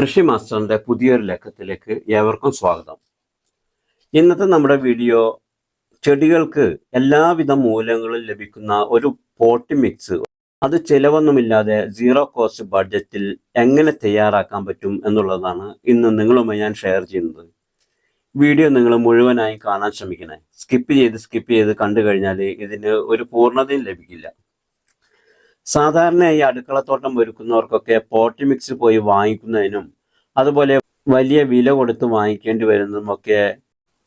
കൃഷി മാസ്റ്ററിന്റെ പുതിയൊരു ലക്കത്തിലേക്ക് ഏവർക്കും സ്വാഗതം. ഇന്നത്തെ നമ്മുടെ വീഡിയോ ചെടികൾക്ക് എല്ലാവിധ മൂലങ്ങളും ലഭിക്കുന്ന ഒരു പോട്ടി മിക്സ്. അത് ചിലവൊന്നുമില്ലാതെ സീറോ കോസ്റ്റ് ബഡ്ജറ്റിൽ എങ്ങനെ തയ്യാറാക്കാൻ പറ്റും എന്നുള്ളതാണ് ഇന്ന് നിങ്ങളുമായി ഞാൻ ഷെയർ ചെയ്യുന്നത്. വീഡിയോ നിങ്ങൾ മുഴുവനായി കാണാൻ ശ്രമിക്കണേ. സ്കിപ്പ് ചെയ്ത് സ്കിപ്പ് ചെയ്ത് കണ്ടു കഴിഞ്ഞാൽ ഇതിന് ഒരു പൂർണതയും ലഭിക്കില്ല. സാധാരണയായി അടുക്കളത്തോട്ടം ഒരുക്കുന്നവർക്കൊക്കെ പോട്ടി മിക്സ് പോയി വാങ്ങിക്കുന്നതിനും അതുപോലെ വലിയ വില കൊടുത്ത് വാങ്ങിക്കേണ്ടി വരുന്നതും ഒക്കെ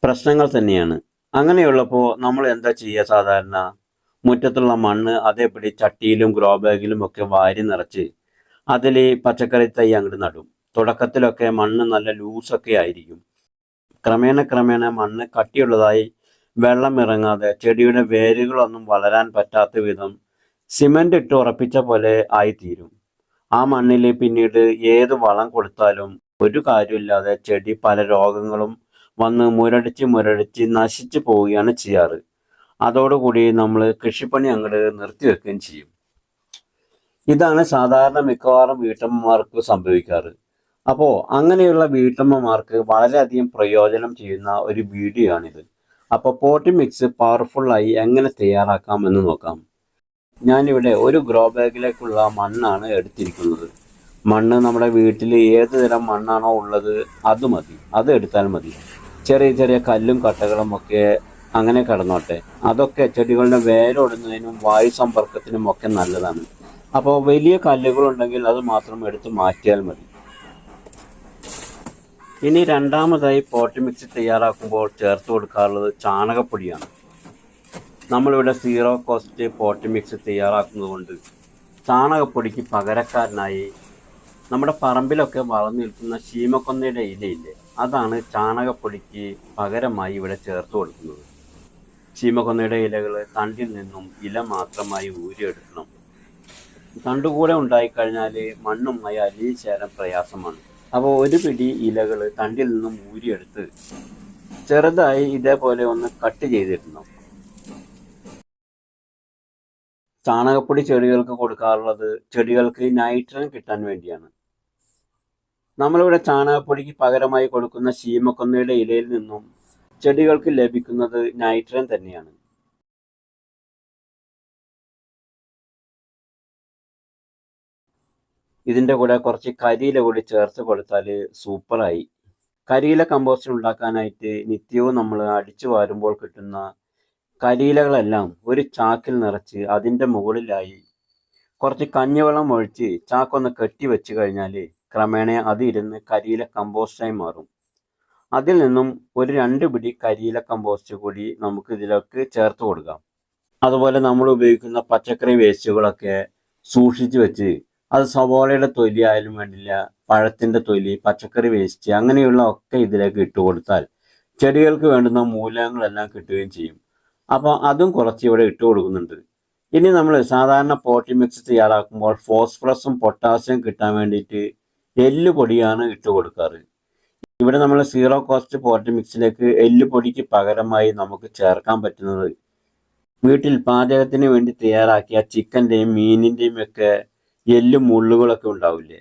പ്രശ്നങ്ങൾ തന്നെയാണ്. അങ്ങനെയുള്ളപ്പോൾ നമ്മൾ എന്താ ചെയ്യുക സാധാരണ? മുറ്റത്തുള്ള മണ്ണ് അതേപടി ചട്ടിയിലും ഗ്രോ ബാഗിലും ഒക്കെ വാരി നിറച്ച് അതിൽ പച്ചക്കറി തൈ അങ്ങോട്ട് നടും. തുടക്കത്തിലൊക്കെ മണ്ണ് നല്ല ലൂസൊക്കെ ആയിരിക്കും. ക്രമേണ ക്രമേണ മണ്ണ് കട്ടിയുള്ളതായി വെള്ളം ഇറങ്ങാതെ ചെടിയുടെ വേരുകളൊന്നും വളരാൻ പറ്റാത്ത വിധം സിമന്റ് ഇട്ട് ഉറപ്പിച്ച പോലെ ആയിത്തീരും. ആ മണ്ണിൽ പിന്നീട് ഏത് വളം കൊടുത്താലും ഒരു കാര്യമില്ലാതെ ചെടി പല രോഗങ്ങളും വന്ന് മുരടിച്ച് മുരടിച്ച് നശിച്ചു പോവുകയാണ് ചെയ്യാറ്. അതോടുകൂടി നമ്മൾ കൃഷിപ്പണി അങ്ങോട്ട് നിർത്തിവെക്കുകയും ചെയ്യും. ഇതാണ് സാധാരണ മിക്കവാറും വീട്ടമ്മമാർക്ക് സംഭവിക്കാറ്. അപ്പോൾ അങ്ങനെയുള്ള വീട്ടമ്മമാർക്ക് വളരെയധികം പ്രയോജനം ചെയ്യുന്ന ഒരു വീഡിയോ ആണിത് അപ്പോൾ പോട്ടി മിക്സ് പവർഫുള്ളായി എങ്ങനെ തയ്യാറാക്കാം എന്ന് നോക്കാം. ഞാനിവിടെ ഒരു ഗ്രോ ബാഗിലേക്കുള്ള മണ്ണാണ് എടുത്തിരിക്കുന്നത്. മണ്ണ് നമ്മുടെ വീട്ടിൽ ഏത് തരം മണ്ണാണോ ഉള്ളത് അത് മതി. അത് എടുത്താൽ മതി. ചെറിയ ചെറിയ കല്ലും കട്ടകളും ഒക്കെ അങ്ങനെ കിടന്നോട്ടെ. അതൊക്കെ ചെടികളുടെ വേരോടുന്നതിനും വായു സമ്പർക്കത്തിനും ഒക്കെ നല്ലതാണ്. അപ്പോൾ വലിയ കല്ലുകളുണ്ടെങ്കിൽ അത് മാത്രം എടുത്ത് മാറ്റിയാൽ മതി. ഇനി രണ്ടാമതായി പോട്ടി മിക്സ് തയ്യാറാക്കുമ്പോൾ ചേർത്ത് കൊടുക്കാറുള്ളത് ചാണകപ്പൊടിയാണ്. നമ്മളിവിടെ സീറോ കോസ്റ്റ് പോട്ടി മിക്സ് തയ്യാറാക്കുന്നത് കൊണ്ട് ചാണകപ്പൊടിക്ക് പകരക്കാരനായി നമ്മുടെ പറമ്പിലൊക്കെ വളർന്നു നിൽക്കുന്ന ശീമക്കൊന്നയുടെ ഇലയില്ലേ അതാണ് ചാണകപ്പൊടിക്ക് പകരമായി ഇവിടെ ചേർത്ത് കൊടുക്കുന്നത്. ശീമക്കൊന്നയുടെ ഇലകൾ തണ്ടിൽ നിന്നും ഇല മാത്രമായി ഊരിയെടുക്കണം. തണ്ടുകൂടെ ഉണ്ടായിക്കഴിഞ്ഞാൽ മണ്ണുമായി അലിയിൽ ചേരാൻ പ്രയാസമാണ്. അപ്പോൾ ഒരു പിടി ഇലകൾ തണ്ടിൽ നിന്നും ഊരിയെടുത്ത് ചെറുതായി ഇതേപോലെ ഒന്ന് കട്ട് ചെയ്തിടണം. ചാണകപ്പൊടി ചെടികൾക്ക് കൊടുക്കാറുള്ളത് ചെടികൾക്ക് നൈട്രജൻ കിട്ടാൻ വേണ്ടിയാണ്. നമ്മളിവിടെ ചാണകപ്പൊടിക്ക് പകരമായി കൊടുക്കുന്ന ശീമക്കൊന്നയുടെ ഇലയിൽ നിന്നും ചെടികൾക്ക് ലഭിക്കുന്നത് നൈട്രജൻ തന്നെയാണ്. ഇതിന്റെ കൂടെ കുറച്ച് കരിയില കൂടി ചേർത്ത് കൊടുത്താൽ സൂപ്പറായി കരിയില കമ്പോസ്റ്റ് ഉണ്ടാക്കാനായിട്ട് നിത്യവും നമ്മൾ അടിച്ചു വാരുമ്പോൾ കിട്ടുന്ന കരിയിലകളെല്ലാം ഒരു ചാക്കിൽ നിറച്ച് അതിന്റെ മുകളിലായി കുറച്ച് കഞ്ഞിവെള്ളം ഒഴിച്ച് ചാക്കൊന്ന് കെട്ടി വെച്ച് കഴിഞ്ഞാൽ ക്രമേണ അത് ഇരുന്ന് കരിയില കമ്പോസ്റ്റായി മാറും. അതിൽ നിന്നും ഒരു രണ്ട് പിടി കരിയില കമ്പോസ്റ്റ് കൂടി നമുക്ക് ഇതിലേക്ക് ചേർത്ത് കൊടുക്കാം. അതുപോലെ നമ്മൾ ഉപയോഗിക്കുന്ന പച്ചക്കറി വേസ്റ്റുകളൊക്കെ സൂക്ഷിച്ച് വെച്ച് അത് സവോളയുടെ തൊലി ആയാലും വേണ്ടില്ല പഴത്തിന്റെ തൊലി പച്ചക്കറി വേസ്റ്റ് അങ്ങനെയുള്ള ഒക്കെ ഇതിലേക്ക് ഇട്ട് കൊടുത്താൽ ചെടികൾക്ക് വേണ്ടുന്ന മൂലകങ്ങളെല്ലാം കിട്ടുകയും ചെയ്യും. അപ്പോൾ അതും കുറച്ച് ഇവിടെ ഇട്ട് കൊടുക്കുന്നുണ്ട്. ഇനി നമ്മൾ സാധാരണ പോട്ടി മിക്സ് തയ്യാറാക്കുമ്പോൾ ഫോസ്ഫറസും പൊട്ടാസ്യം കിട്ടാൻ വേണ്ടിയിട്ട് എല്ല് പൊടിയാണ് ഇട്ട് കൊടുക്കാറ്. ഇവിടെ നമ്മൾ സീറോ കോസ്റ്റ് പോട്ടി മിക്സിലേക്ക് എല്ല് പൊടിക്ക് പകരമായി നമുക്ക് ചേർക്കാൻ പറ്റുന്നത് വീട്ടിൽ പാചകത്തിന് വേണ്ടി തയ്യാറാക്കിയ ചിക്കന്റെയും മീനിന്റെയും ഒക്കെ എല്ലും മുള്ളുകളൊക്കെ ഉണ്ടാവില്ലേ?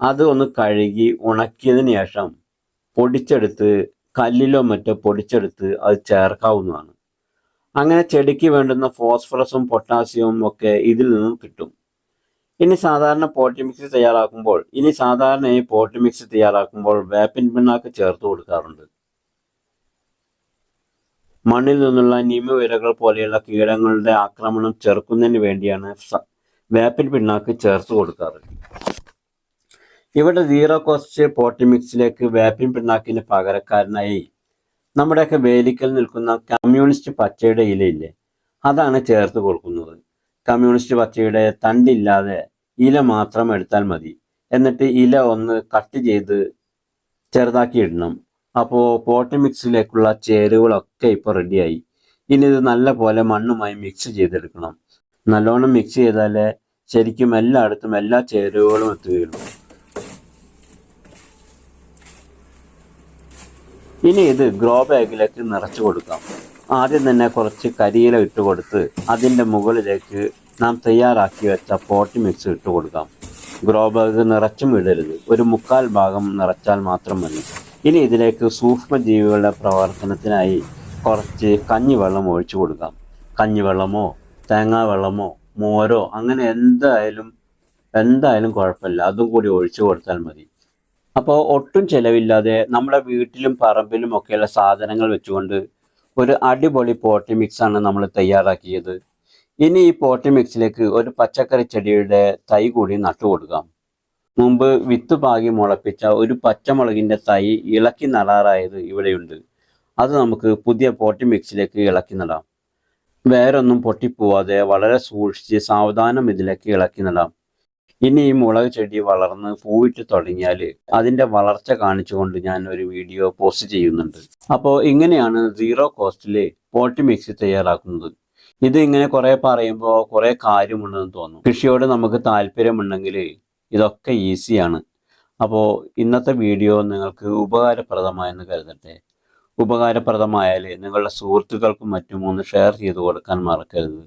അത് ഒന്ന് കഴുകി ഉണക്കിയതിന് ശേഷം പൊടിച്ചെടുത്ത് കല്ലിലോ മറ്റോ പൊടിച്ചെടുത്ത് അത് ചേർക്കാവുന്നതാണ്. അങ്ങനെ ചെടിക്ക് വേണ്ടുന്ന ഫോസ്ഫറസും പൊട്ടാസ്യവും ഒക്കെ ഇതിൽ നിന്നും കിട്ടും. ഇനി സാധാരണ പോട്ടി മിക്സ് തയ്യാറാക്കുമ്പോൾ ഇനി സാധാരണ ഈ പോട്ടി മിക്സ് തയ്യാറാക്കുമ്പോൾ വേപ്പിൻ പിണ്ണാക്ക് ചേർത്ത് കൊടുക്കാറുണ്ട്. മണ്ണിൽ നിന്നുള്ള നിമവിരകൾ പോലെയുള്ള കീടങ്ങളുടെ ആക്രമണം ചെറുക്കുന്നതിന് വേണ്ടിയാണ് വേപ്പിൻ പിണ്ണാക്ക് ചേർത്ത് കൊടുക്കാറ്. ഇവിടെ സീറോ കോസ്റ്റ് പോട്ടി മിക്സിലേക്ക് വേപ്പിൻ പിണ്ണാക്കിന് പകരക്കാരനായി നമ്മുടെയൊക്കെ വേലിക്കൽ നിൽക്കുന്ന കമ്മ്യൂണിസ്റ്റ് പച്ചയുടെ ഇലയില്ലേ? അതാണ് ചേർത്ത് കൊടുക്കുന്നത്. കമ്മ്യൂണിസ്റ്റ് പച്ചയുടെ തണ്ടില്ലാതെ ഇല മാത്രം എടുത്താൽ മതി. എന്നിട്ട് ഇല ഒന്ന് കട്ട് ചെയ്ത് ചെറുതാക്കി ഇടണം അപ്പോൾ പോട്ടി മിക്സിലേക്കുള്ള ചേരുവകളൊക്കെ ഇപ്പോൾ റെഡിയായി. ഇനി ഇത് നല്ല പോലെ മണ്ണുമായി മിക്സ് ചെയ്തെടുക്കണം. നല്ലോണം മിക്സ് ചെയ്താലേ ശരിക്കും എല്ലായിടത്തും എല്ലാ ചേരുവകളും എത്തുകയുള്ളൂ. ഇനി ഇത് ഗ്രോ ബാഗിലേക്ക് നിറച്ചു കൊടുക്കാം. ആദ്യം തന്നെ കുറച്ച് കരിയില ഇട്ട് കൊടുത്ത് അതിന്റെ മുകളിലേക്ക് നാം തയ്യാറാക്കി വെച്ച പോട്ടി മിക്സ് ഇട്ട് കൊടുക്കാം. ഗ്രോ ബാഗ് നിറച്ചും ഇടരുത്. ഒരു മുക്കാൽ ഭാഗം നിറച്ചാൽ മാത്രം മതി. ഇനി ഇതിലേക്ക് സൂക്ഷ്മജീവികളുടെ പ്രവർത്തനത്തിനായി കുറച്ച് കഞ്ഞിവെള്ളം ഒഴിച്ചു കൊടുക്കാം. കഞ്ഞിവെള്ളമോ തേങ്ങാ വെള്ളമോ മോരോ അങ്ങനെ എന്തായാലും എന്തായാലും കുഴപ്പമില്ല. അതും കൂടി ഒഴിച്ചു കൊടുത്താൽ മതി. അപ്പോൾ ഒട്ടും ചിലവില്ലാതെ നമ്മുടെ വീട്ടിലും പറമ്പിലും ഒക്കെയുള്ള സാധനങ്ങൾ വെച്ചുകൊണ്ട് ഒരു അടിപൊളി പോട്ടി മിക്സാണ് നമ്മൾ തയ്യാറാക്കിയത്. ഇനി ഈ പോട്ടി മിക്സിലേക്ക് ഒരു പച്ചക്കറി ചെടിയുടെ തൈ കൂടി നട്ടു കൊടുക്കാം. മുമ്പ് വിത്ത് പാകി മുളപ്പിച്ച ഒരു പച്ചമുളകിന്റെ തൈ ഇളക്കി നടാറായത് ഇവിടെയുണ്ട്. അത് നമുക്ക് പുതിയ പോട്ടി മിക്സിലേക്ക് ഇളക്കി നടാം. വേറൊന്നും പൊട്ടിപ്പോവാതെ വളരെ സൂക്ഷിച്ച് സാവധാനം ഇതിലേക്ക് ഇളക്കി നടാം. ഇനി ഈ മുളക് ചെടി വളർന്ന് പൂവിട്ട് തുടങ്ങിയാൽ അതിന്റെ വളർച്ച കാണിച്ചുകൊണ്ട് ഞാൻ ഒരു വീഡിയോ പോസ്റ്റ് ചെയ്യുന്നുണ്ട്. അപ്പോൾ ഇങ്ങനെയാണ് സീറോ കോസ്റ്റിൽ പോട്ടി മിക്സ് തയ്യാറാക്കുന്നത്. ഇത് ഇങ്ങനെ കുറേ പറയുമ്പോൾ കുറേ കാര്യമുണ്ടെന്ന് തോന്നും. കൃഷിയോട് നമുക്ക് താല്പര്യമുണ്ടെങ്കിൽ ഇതൊക്കെ ഈസിയാണ്. അപ്പോൾ ഇന്നത്തെ വീഡിയോ നിങ്ങൾക്ക് ഉപകാരപ്രദമായെന്ന് കരുതട്ടെ. ഉപകാരപ്രദമായാൽ നിങ്ങളുടെ സുഹൃത്തുക്കൾക്കും മറ്റും ഒന്ന് ഷെയർ ചെയ്ത് കൊടുക്കാൻ മറക്കരുത്.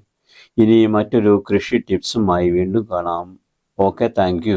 ഇനി മറ്റൊരു കൃഷി ടിപ്സുമായി വീണ്ടും കാണാം. Okay thank